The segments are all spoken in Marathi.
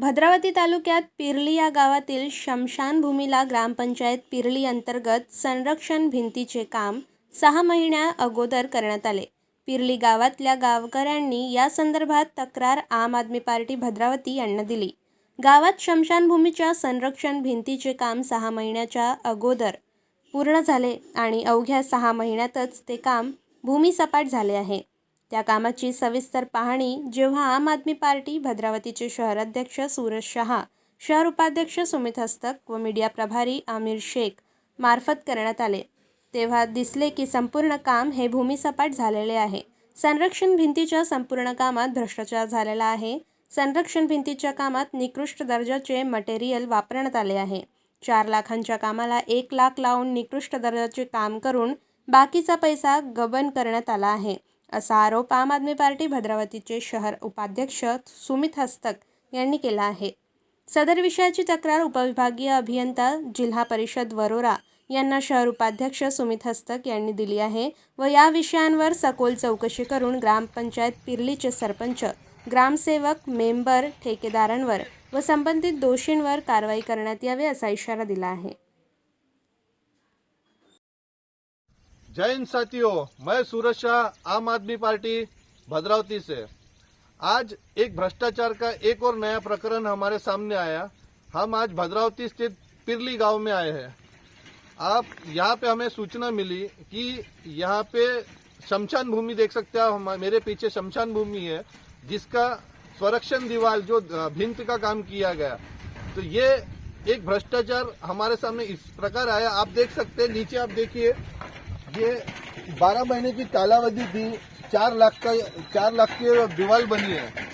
भद्रावती तालुक्यात पिरली या गावातील शमशानभूमीला ग्रामपंचायत पिरली अंतर्गत संरक्षण भिंतीचे काम सहा महिन्या अगोदर करण्यात आले. पिरली गावातल्या गावकऱ्यांनी या संदर्भात तक्रार आम आदमी पार्टी भद्रावती यांना दिली. गावात शमशानभूमीच्या संरक्षण भिंतीचे काम सहा महिन्याच्या अगोदर पूर्ण झाले आणि अवघ्या सहा महिन्यातच ते काम भूमिसपाट झाले आहे. त्या कामाची सविस्तर पाहणी जेव्हा आम आदमी पार्टी भद्रावतीचे शहराध्यक्ष सूरज शहा शहर उपाध्यक्ष सुमित हस्तक व मीडिया प्रभारी आमिर शेख मार्फत करण्यात आले. तेव्हा दिसले की संपूर्ण काम हे भूमिसपाट झालेले आहे. संरक्षण भिंतीच्या संपूर्ण कामात भ्रष्टाचार झालेला आहे. संरक्षण भिंतीच्या कामात निकृष्ट दर्जाचे मटेरियल वापरण्यात आले आहे. चार लाखांच्या कामाला एक लाख लावून निकृष्ट दर्जाचे काम करून बाकीचा पैसा गबन करण्यात आला आहे. असा आरोप आम आदमी पार्टी भद्रावतीचे शहर उपाध्यक्ष सुमित हस्तक यांनी केला आहे. सदर विषयाची तक्रार उपविभागीय अभियंता जिल्हा परिषद वरोरा यांना शहर उपाध्यक्ष सुमित हस्तक यांनी दिली आहे व या विषयांवर सखोल चौकशी करून ग्रामपंचायत पिर्लीचे सरपंच ग्रामसेवक मेंबर ठेकेदारांवर व संबंधित दोषींवर कारवाई करण्यात यावी असा इशारा दिला आहे. जय हिंद साथियों मैं सूरज शाह आम आदमी पार्टी भद्रावती से आज एक भ्रष्टाचार का एक और नया प्रकरण हमारे सामने आया हम आज भद्रावती स्थित पिरली गाँव में आए हैं आप यहाँ पे हमें सूचना मिली कि यहाँ पे शमशान भूमि देख सकते हैं मेरे पीछे शमशान भूमि है जिसका संरक्षण दीवार जो भिंत का काम किया गया तो ये एक भ्रष्टाचार हमारे सामने इस प्रकार आया आप देख सकते हैं नीचे आप देखिए ये बारह महीने की कालावधि थी चार लाख का चार लाख की दीवार बनी है।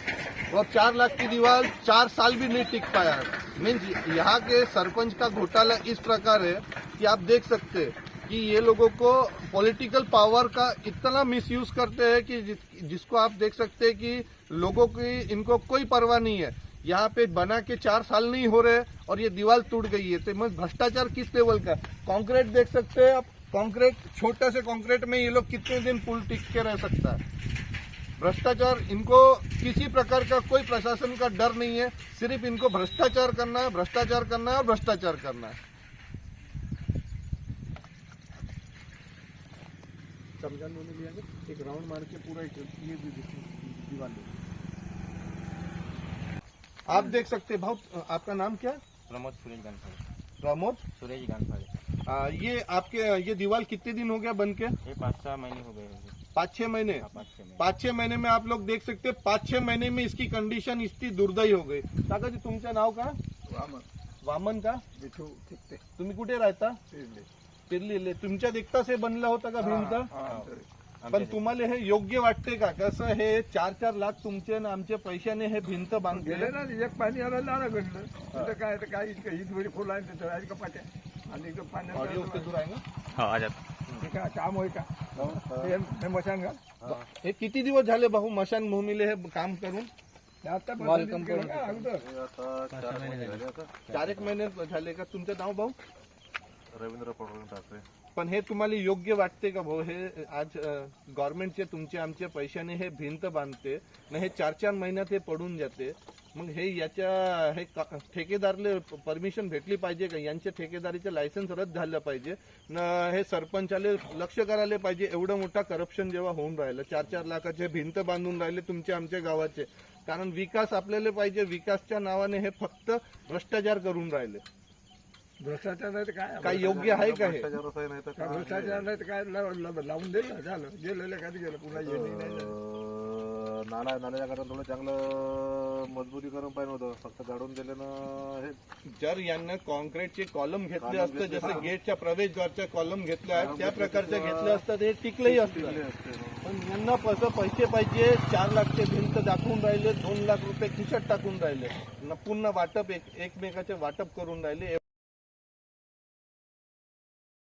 और चार लाख की दीवार चार साल भी नहीं टिक पाया मीन्स यहाँ के सरपंच का घोटाला इस प्रकार है कि आप देख सकते कि ये लोगों को पॉलिटिकल पावर का इतना मिसयूज करते हैं कि जिस, जिसको आप देख सकते हैं कि लोगों की इनको कोई परवाह नहीं है। यहाँ पे बना के चार साल नहीं हो रहे और ये दीवार टूट गई है। तो भ्रष्टाचार किस लेवल का? कंक्रीट देख सकते हैं आप कंक्रीट छोटे से कंक्रीट में ये लोग कितने दिन पुल टिक के रह सकता है? भ्रष्टाचार इनको किसी प्रकार का कोई प्रशासन का डर नहीं है सिर्फ़ इनको भ्रष्टाचार करना है भ्रष्टाचार करना है और भ्रष्टाचार करना है। लिया एक राउंड मार के पूरा ये दीवार आप देख सकते हैं भाव आपका नाम क्या प्रमोद सुरेश गानफाड़े प्रमोद? सुरेश गानफाड़े आ, ये आपके ये दीवार कितने दिन हो गया बन के? पाँच सहा महीने हो गए होंगे पाँच छह महीने? हाँ, पाँच छः महीने। पाच छह महीने में आप लोग देख सकते हैं पाच छह महीने में इसकी कंडीशन इतनी दुर्दयी हो गई। काकाजी तुमचं नाव का? वामन। वामन का? विठू तुम्ही कुठे राहता? पिरले। पिरली तुमच्या देखता से बनला होता का भिंत पण तुम्हाला हे योग्य वाटते का? कसं हे चार चार लाख तुमचे आणि आमच्या पैशाने हे भिंत बांधले ना एक पाणी आलं घडलं. काय काय थोडी फुलं आहे आणि एकदम ऑडियो पाण्यात किती दूर आहे ना? हो आजात हे काय काम होय का? हे हे. मशान घाल हे. किती दिवस झाले भाऊ मशान भूमीले हे काम करून? हे आता Wall पण compound का? अगोदर. चार एक महिने झाले का? तुमचं नाव भाऊ? रवींद्र पडवळ ठाकरे पण हे तुम्हाला योग्य वाटते का भाऊ? हे आज गव्हर्नमेंटचे तुमचे आमच्या पैशाने हे भिंत बांधते न हे चार चार महिन्यात हे पडून जाते. मग हे याच्या हे ठेकेदारले परमिशन भेटली पाहिजे का? यांच्या ठेकेदारीचे लायसन्स रद्द झालं पाहिजे न हे सरपंचाले लक्ष करायला पाहिजे एवढं मोठा करप्शन जेव्हा होऊन राहिलं चार चार लाखाचे भिंत बांधून राहिले तुमच्या आमच्या गावाचे. कारण विकास आपल्याला पाहिजे विकासच्या नावाने हे फक्त भ्रष्टाचार करून राहिले. भ्रष्टाचार नाही तर काय? काय योग्य आहे का हे? भ्रष्टाचारच आहे नाही तर भ्रष्टाचार नाही तर काय लाव- लाव- लावून दिलं झालं. गेलेलं कधी गेलं? पुन्हा येणे नाही झालं. अं, नाला नाल्याच्या कारण थोडं चांगलं मजबूतीकरण पाहिजे होतं. फक्त गाडून दिल्यानं हे. जर यांना कॉन्क्रीटचे कॉलम घेतले असते जसं गेटच्या प्रवेशद्वारच्या कॉलम घेतल्या आहेत त्या प्रकारच्या घेतल्या असतात हे टिकलंही असतं. असते पण यांना कसं पैसे पाहिजे चार लाखचे भिंत दाखवून राहिले दोन लाख रुपये खिशात टाकून राहिले. न पुन्हा वाटप एक एकमेकाचे वाटप करून राहिले.